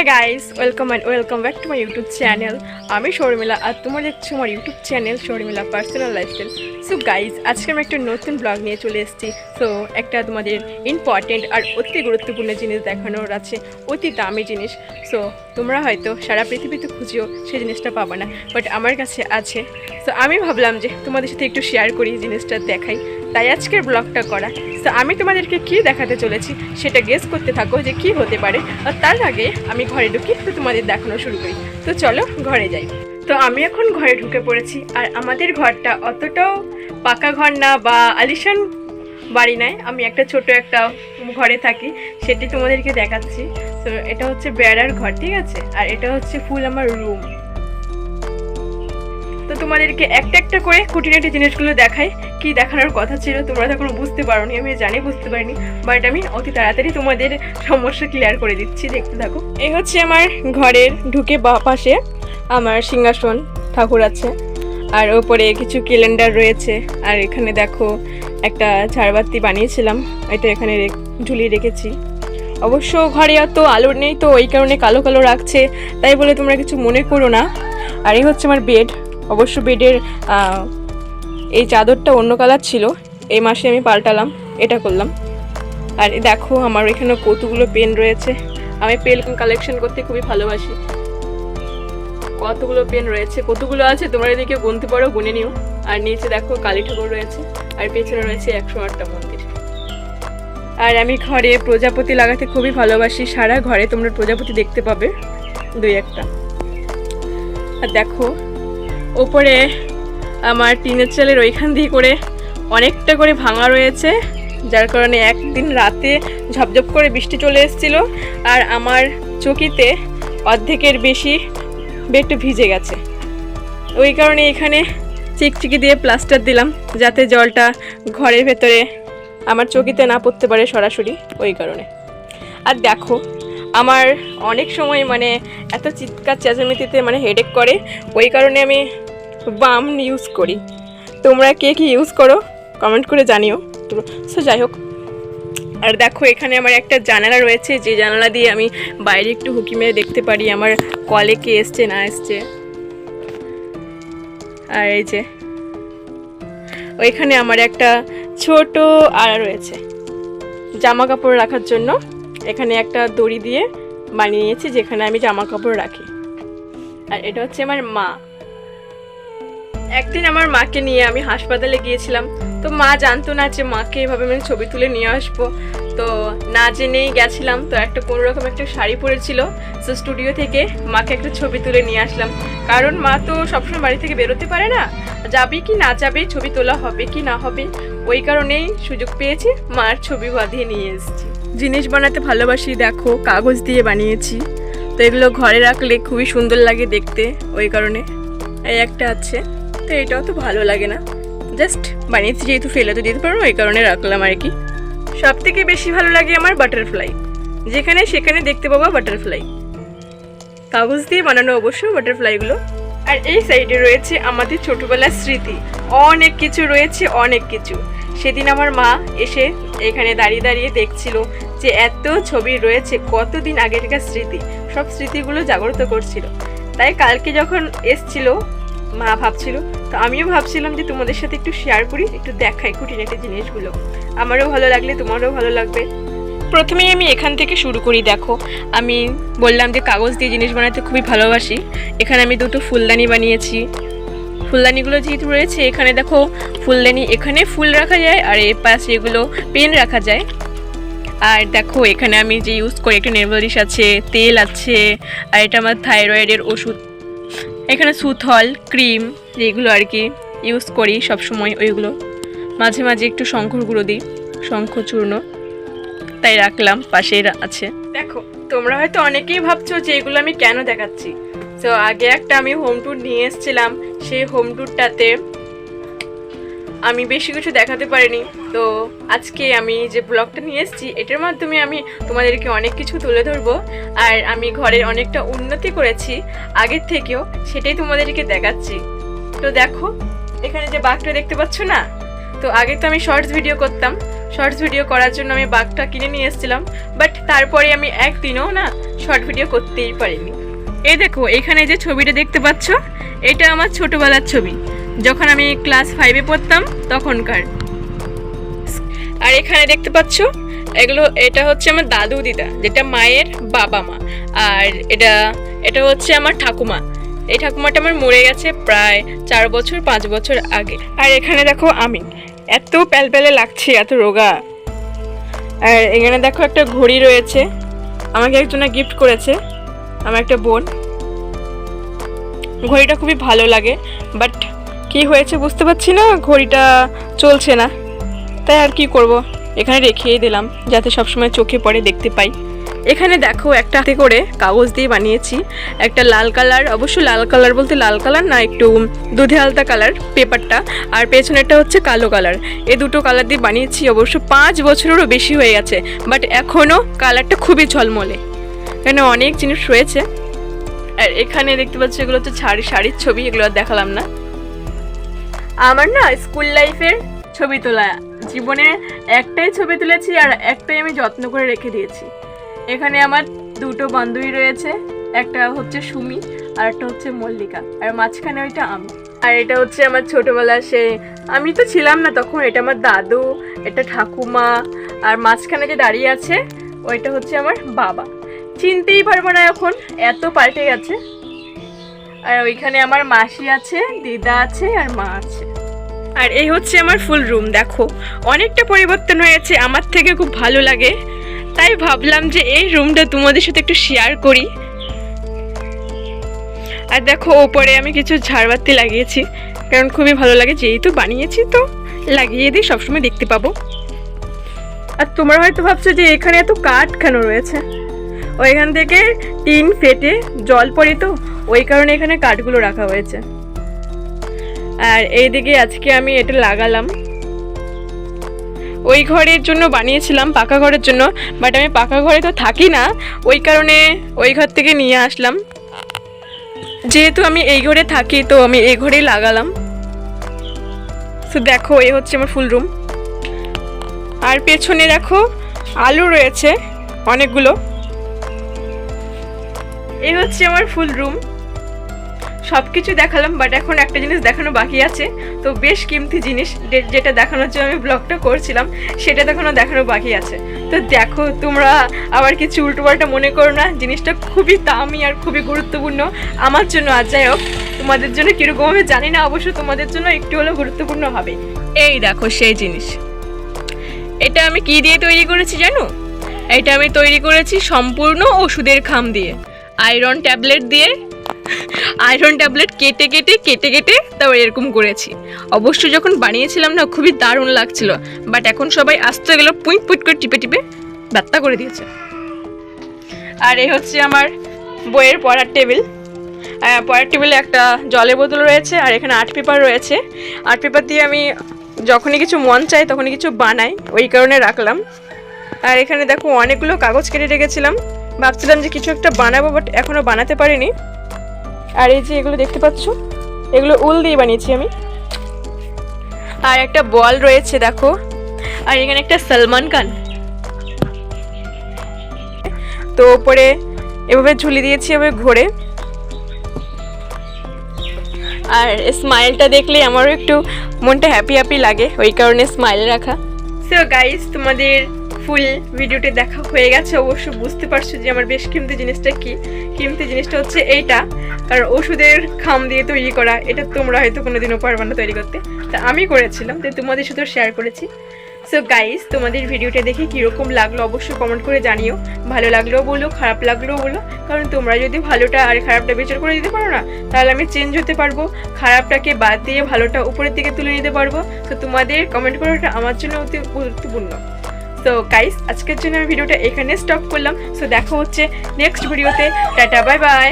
Hi guys welcome and welcome back to my YouTube channel আমি শর্মিলা আর তোমরা দেখছ আমার YouTube channel Sharmila personal lifestyle so guys আজকে আমি একটা নতুন ব্লগ নিয়ে চলে এসেছি। সো একটা তোমাদের ইম্পর্টেন্ট আর অতি গুরুত্বপূর্ণ জিনিস দেখানোর আছে। অতি দামি জিনিস। সো তোমরা হয়তো সারা পৃথিবীতে খুঁজেও সেই জিনিসটা পাবো না। বাট আমার কাছে আছে। সো আমি ভাবলাম যে তোমাদের সাথে একটু শেয়ার করি, জিনিসটা দেখাই। তাই আজকের ব্লগটা করা। তো আমি তোমাদেরকে কি দেখাতে চলেছি সেটা গেস করতে থাকো যে কি হতে পারে। আর তার আগে আমি ঘরে ঢুকি তো তোমাদের দেখানো শুরু করি। তো চলো ঘরে যাই। তো আমি এখন ঘরে ঢুকে পড়েছি আর আমাদের ঘরটা অতটাও পাকা ঘর না বা আলিশান বাড়ি নয় আমি একটা ছোট একটা ঘরে থাকি, সেটি তোমাদেরকে দেখাচ্ছি। তো এটা হচ্ছে বেড়ার ঘর, ঠিক আছে? আর এটা হচ্ছে ফুল আমার রুম তোমাদেরকে একটা একটা করে খুঁটিনাটি জিনিসগুলো দেখাই। কি দেখানোর কথা ছিল তোমরা তখন বুঝতে পারোনি, আমি জানি বুঝতে পারিনি। বাট আমি অতি তাড়াতাড়ি তোমাদের সমস্যা ক্লিয়ার করে দিচ্ছি, দেখতে থাকো। এই হচ্ছে আমার ঘরের ঢুকে বা পাশে আমার সিংহাসন, ঠাকুর আছে। আর ওপরে কিছু ক্যালেন্ডার রয়েছে। আর এখানে দেখো একটা ঝাড়বাতি বানিয়েছিলাম, এটা এখানে ঝুলিয়ে রেখেছি। অবশ্য ঘরে অত আলো নেই তো ওই কারণে কালো কালো রাখছে। তাই বলে তোমরা কিছু মনে করো না। আর এই হচ্ছে আমার বেড অবশ্য বেডের এই চাদরটা অন্য কালার ছিল। এই মাসে আমি পাল্টালাম, এটা করলাম। আর দেখো, আমার এখানে কতগুলো পেন রয়েছে। আমি পেন কালেকশন করতে খুবই ভালোবাসি। কতগুলো পেন রয়েছে, কতগুলো আছে তোমরা এদিকে গুনতে পারো, গুনে নিও। আর নিচে দেখো, কালী ঠাকুর রয়েছে, আর পেছনে রয়েছে একশো আটটা মন্দির। আর আমি ঘরে প্রজাপতি লাগাতে খুবই ভালোবাসি। সারা ঘরে তোমরা প্রজাপতি দেখতে পাবে, দুই একটা। আর দেখো ওপরে আমার টিনের চালের ওইখান দিয়ে করে অনেকটা করে ভাঙা রয়েছে, যার কারণে একদিন রাতে ঝপঝপ করে বৃষ্টি চলে এসেছিল আর আমার চকিতে অর্ধেকের বেশি বেডটা ভিজে গেছে। ওই কারণে এখানে চিকচিকি দিয়ে প্লাস্টার দিলাম, যাতে জলটা ঘরের ভেতরে আমার চকিতে না পড়তে পারে সরাসরি ওই কারণে। আর দেখো আমার অনেক সময় মানে এত চিৎকার চেঁচামেচিতে মানে হেডেক করে, ওই কারণে আমি বাম ইউজ করি। তোমরা কে কি ইউজ করো? কমেন্ট করে জানিও। তো সো যাই হোক, আর দেখো এখানে আমার একটা জানালা রয়েছে, যে জানালা দিয়ে আমি বাইরে একটু হুকি মেরে দেখতে পারি, আমার কলে কে এসছে, না এসছে। আর এই যে, ওইখানে আমার একটা ছোট আড়া রয়েছে, জামা কাপড় রাখার জন্য। এখানে একটা দড়ি দিয়ে বানিয়ে নিয়েছি, যেখানে আমি জামা কাপড় রাখি। আর এটা হচ্ছে আমার মা। একদিন আমার মাকে নিয়ে আমি হাসপাতালে গিয়েছিলাম। তো মা জানতো না যে মাকে এভাবে আমি ছবি তুলে নিয়ে আসব। তো না জেনেই গেছিলাম। তো একটা কোনো রকম একটা শাড়ি পরেছিল। তো স্টুডিও থেকে মাকে একটা ছবি তুলে নিয়ে আসলাম। কারণ মা তো সবসময় বাড়ি থেকে বেরোতে পারে না। যাবে কি না যাবে, ছবি তোলা হবে কি না হবে, ওই কারণেই সুযোগ পেয়েছি মার ছবি বাঁধিয়ে নিয়ে এসেছি। জিনিস বানাতে ভালোবাসি, দেখো, কাগজ দিয়ে বানিয়েছি। তো এগুলো ঘরে রাখলে খুবই সুন্দর লাগে দেখতে, ওই কারণে। এই একটা আছে, তো এটাও তো ভালো লাগে না। জাস্ট বানিয়েছি যেহেতু ফেলে তো দিতে পারব, ওই কারণে রাখলাম আর কি। সব থেকে বেশি ভালো লাগে আমার বাটারফ্লাই। যেখানে সেখানে দেখতে পাবো বাটারফ্লাই। কাগজ দিয়ে বানানো অবশ্য বাটারফ্লাইগুলো। আর এই সাইডে রয়েছে আমাদের ছোটোবেলার স্মৃতি। অনেক কিছু রয়েছে, অনেক কিছু। সেদিন আমার মা এসে এখানে দাঁড়িয়ে দাঁড়িয়ে দেখছিল যে এত ছবি রয়েছে, কতদিন আগেরকার স্মৃতি। সব স্মৃতিগুলো জাগ্রত করছিল। তাই কালকে যখন এসছিল, মা ভাবছিল, তো আমিও ভাবছিলাম যে তোমাদের সাথে একটু শেয়ার করি, একটু দেখাই খুঁটিনাটি জিনিসগুলো। আমারও ভালো লাগলে, তোমারও ভালো লাগবে। প্রথমেই আমি এখান থেকে শুরু করি, দেখো। আমি বললাম যে কাগজ দিয়ে জিনিস বানাতে খুবই ভালোবাসি। এখানে আমি দুটো ফুলদানি বানিয়েছি। ফুলদানিগুলো যেহেতু রয়েছে, এখানে দেখো ফুলদানি, এখানে ফুল রাখা যায় আর এর পাশে এগুলো পেন রাখা যায়। আর দেখো এখানে আমি যে ইউজ করি, একটা নেলপলিশ আছে, তেল আছে, আর এটা আমার থাইরয়েডের ওষুধ। এখানে সুথল, ক্রিম যেগুলো আর কি ইউজ করি সব সময় ওইগুলো। মাঝে মাঝে একটু শঙ্কর গুঁড়ো দিই, শঙ্খ চূর্ণ। তাই রাখলাম, পাশেই আছে। দেখো, তোমরা হয়তো অনেকেই ভাবছ যে এগুলো আমি কেন দেখাচ্ছি। তো আগে একটা আমি হোম ট্যুর নিয়ে এসেছিলাম, সেই হোম ট্যুরটাতে আমি বেশি কিছু দেখাতে পারিনি। তো আজকে আমি যে ব্লগটা নিয়ে এসেছি, এটার মাধ্যমে আমি তোমাদেরকে অনেক কিছু তুলে ধরবো। আর আমি ঘরের অনেকটা উন্নতি করেছি, আগের থেকেও সেটাই তোমাদেরকে দেখাচ্ছি। তো দেখো, এখানে যে বাঘটা দেখতে পাচ্ছ না? তো আগে তো আমি শর্টস ভিডিও করতাম। শর্টস ভিডিও করার জন্য আমি বাঘটা কিনে নিয়ে এসেছিলাম। বাট তারপরে আমি একদিনও না শর্ট ভিডিও করতেই পারিনি। এই দেখো, এখানে যে ছবিটা দেখতে পাচ্ছ, এটা আমার ছোটবেলার ছবি। যখন আমি ক্লাস ফাইভে পড়তাম, তখনকার। আর এখানে দেখতে পাচ্ছ, এগুলো, এটা হচ্ছে আমার দাদু দিদা, যেটা মায়ের বাবা মা। আর এটা এটা হচ্ছে আমার ঠাকুমা। এই ঠাকুমাটা আমার মরে গেছে প্রায় চার বছর, পাঁচ বছর আগে। আর এখানে দেখো আমি, এত প্যালপ্যালে লাগছে, এত রোগা। আর এখানে দেখো একটা ঘড়ি রয়েছে, আমাকে একজনে গিফট করেছে। আমার একটা বোন। ঘড়িটা খুবই ভালো লাগে বাট কি হয়েছে বুঝতে পারছি না, ঘড়িটা চলছে না। তাই আর কি করব? এখানে রেখেই দিলাম, যাতে সবসময় চোখে পড়ে দেখতে পাই। এখানে দেখো একটা করে কাগজ দিয়ে বানিয়েছি, একটা লাল কালার, অবশ্য লাল কালার বলতে লাল কালার না, একটু দুধে আলতা কালার পেপারটা, আর পেছনেরটা হচ্ছে কালো কালার। এই দুটো কালার দিয়ে বানিয়েছি, অবশ্য পাঁচ বছরেরও বেশি হয়ে গেছে বাট এখনও কালারটা খুবই ঝলমলে। এখানে অনেক জিনিস রয়েছে। আর এখানে দেখতে পাচ্ছি এগুলো হচ্ছে শাড়ি, শাড়ির ছবি, এগুলো আর দেখালাম না। আমার না স্কুল লাইফের ছবি তোলা, জীবনে একটাই ছবি তুলেছি আর একটাই আমি যত্ন করে রেখে দিয়েছি। এখানে আমার দুটো বান্ধবী রয়েছে, একটা হচ্ছে সুমি আর একটা হচ্ছে মল্লিকা। আর মাঝখানে ওইটা আমি। আর এটা হচ্ছে আমার ছোটবেলা সে আমি তো ছিলাম না তখন, এটা আমার দাদু, এটা ঠাকুমা। আর মাঝখানে যে দাঁড়িয়ে আছে, ওইটা হচ্ছে আমার বাবা। চিনতেই পারব না এখন এত পাল্টে গেছে। আর ওইখানে আমার মাসি আছে দিদা আছে আর মা আছে। আর এই হচ্ছে আমার ফুল রুম দেখো। অনেকটা পরিবর্তন হয়েছে আমার থেকে খুব ভালো লাগে। তাই ভাবলাম যে এই রুমটা তোমাদের সাথে একটু শেয়ার করি। আর দেখো ওপরে আমি কিছু ঝাড়বাতি লাগিয়েছি কারণ খুবই ভালো লাগে। যেহেতু বানিয়েছি তো লাগিয়ে দিই সবসময় দেখতে পাবো। আর তোমরা হয়তো ভাবছ যে এখানে এত কাঠ কেন রয়েছে? ওইখান থেকে টিন ফেটে জল পড়ে তো, ওই কারণে এখানে কাঠগুলো রাখা হয়েছে। আর এইদিকে আজকে আমি এটা লাগালাম। ওই ঘরের জন্য বানিয়েছিলাম, পাকা ঘরের জন্য বাট আমি পাকা ঘরে তো থাকি না, ওই কারণে ওই ঘর থেকে নিয়ে আসলাম। যেহেতু আমি এই ঘরে থাকি, তো আমি এই ঘরেই লাগালাম। তো দেখো এই হচ্ছে আমার ফুল রুম আর পেছনে দেখো, আলু রয়েছে, অনেকগুলো। এই হচ্ছে আমার ফুল রুম সব কিছু দেখালাম বাট এখন একটা জিনিস দেখানো বাকি আছে। তো বেশ কিমতি জিনিস যেটা দেখানোর জন্য আমি ব্লগটা করছিলাম, সেটা দেখানো দেখানো বাকি আছে। তো দেখো, তোমরা আবার কিছু উল্টোপাল্টা মনে করো না, জিনিসটা খুবই দামি আর খুবই গুরুত্বপূর্ণ। আমার জন্য আর যাই হোক, তোমাদের জন্য কীরকম জানি না, অবশ্য তোমাদের জন্য একটু হলেও গুরুত্বপূর্ণ হবে। এই দেখো সেই জিনিস। এটা আমি কি দিয়ে তৈরি করেছি জানো? এটা আমি তৈরি করেছি সম্পূর্ণ ওষুধের খাম দিয়ে। আয়রন ট্যাবলেট দিয়ে আয়রন ট্যাবলেট কেটে কেটে কেটে কেটে তাও এরকম করেছি। অবশ্য যখন বানিয়েছিলাম না, খুবই দারুণ লাগছিল বাট এখন সবাই আসতে গেল পুইট পুইট করে টিপে টিপে ব্যথা করে দিয়েছে। আর এই হচ্ছে আমার বইয়ের পড়ার টেবিল। পড়ার টেবিলে একটা জলের বোতল রয়েছে, আর এখানে আর্ট পেপার রয়েছে। আর্ট পেপার দিয়ে আমি যখনই কিছু মন চাই তখনই কিছু বানাই, ওই কারণে রাখলাম। আর এখানে দেখো, অনেকগুলো কাগজ কেটে রেখেছিলাম। ভাবছিলাম যে কিছু একটা বানাবো বাট এখনও বানাতে পারিনি। আর এই যে এগুলো দেখতে পাচ্ছ, এগুলো উল দিয়ে বানিয়েছি আমি। আর একটা বল রয়েছে, দেখো। আর এখানে একটা সলমান খান। তো ওপরে এভাবে ঝুলি দিয়েছি, এভাবে ঘোরে। আর স্মাইলটা দেখলে আমারও একটু মনটা হ্যাপি হ্যাপি লাগে, ওই কারণে স্মাইল রাখা। সো গাইস তোমাদের ফুল ভিডিওটি দেখা হয়ে গেছে অবশ্য বুঝতে পারছ যে আমার বেশ কিমতি জিনিসটা কি। কিমতি জিনিসটা হচ্ছে এইটা, কারণ ওষুধের খাম দিয়ে তৈরি করা, এটা তোমরা হয়তো কোনোদিনও পারবে না তৈরি করতে। তা আমি করেছিলাম তো তোমাদের সাথে শেয়ার করেছি। সো গাইস তোমাদের ভিডিওটা দেখে কীরকম লাগল অবশ্যই কমেন্ট করে জানিও। ভালো লাগলেও বলো, খারাপ লাগলেও বলো, কারণ তোমরা যদি ভালোটা আর খারাপটা বিচার করে দিতে পারো না, তাহলে আমি চেঞ্জ হতে পারব। খারাপটাকে বাদ দিয়ে ভালোটা উপরের দিকে তুলে নিতে পারব। তো তোমাদের কমেন্ট করাটা আমার জন্য অতি গুরুত্বপূর্ণ। তো গাইস আজকের জন্য আমি ভিডিওটা এখানে স্টপ করলাম। সো দেখা হচ্ছে নেক্সট ভিডিওতে টাটা বাই বাই